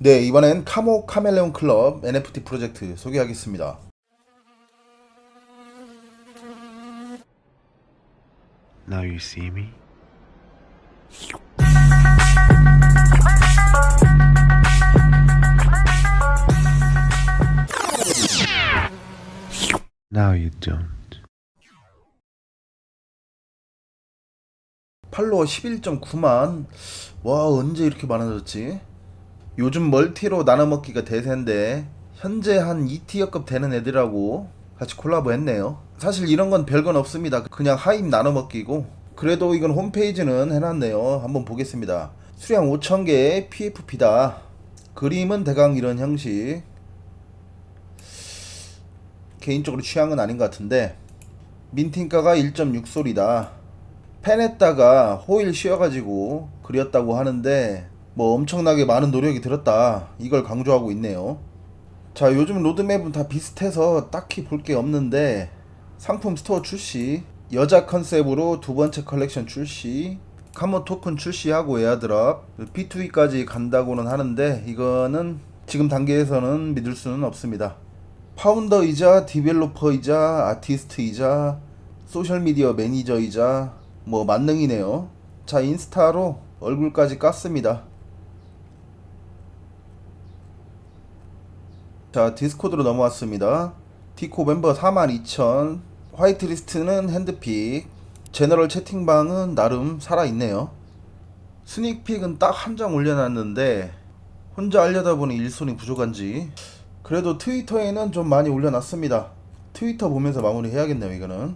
네, 이번엔 카모 카멜레온 클럽 NFT 프로젝트 소개하겠습니다. Now you see me? Now you don't. 팔로워 11.9만. 와, 언제 이렇게 많아졌지? 요즘 멀티로 나눠 먹기가 대세인데 현재 한 2티어급 되는 애들하고 같이 콜라보 했네요. 사실 이런 건 별건 없습니다. 그냥 하입 나눠 먹기고 그래도 이건 홈페이지는 해놨네요. 한번 보겠습니다. 수량 5,000개 PFP다. 그림은 대강 이런 형식. 개인적으로 취향은 아닌 것 같은데 민팅가가 1.6솔이다. 펜에다가 호일 씌워가지고 그렸다고 하는데 뭐 엄청나게 많은 노력이 들었다 이걸 강조하고 있네요 자 요즘 로드맵은 다 비슷해서 딱히 볼 게 없는데 상품 스토어 출시 여자 컨셉으로 두 번째 컬렉션 출시 카모 토큰 출시하고 에어드랍 B2B까지 간다고는 하는데 이거는 지금 단계에서는 믿을 수는 없습니다 파운더이자 디벨로퍼이자 아티스트이자 소셜미디어 매니저이자 뭐 만능이네요. 자 인스타로 얼굴까지 깠습니다. 자 디스코드로 넘어왔습니다. 디코 멤버 42,000 화이트리스트는 핸드픽 제너럴 채팅방은 나름 살아있네요. 스닉픽은 딱 한 장 올려놨는데 혼자 하려다 보니 일손이 부족한지 그래도 트위터에는 좀 많이 올려놨습니다. 트위터 보면서 마무리 해야겠네요 이거는.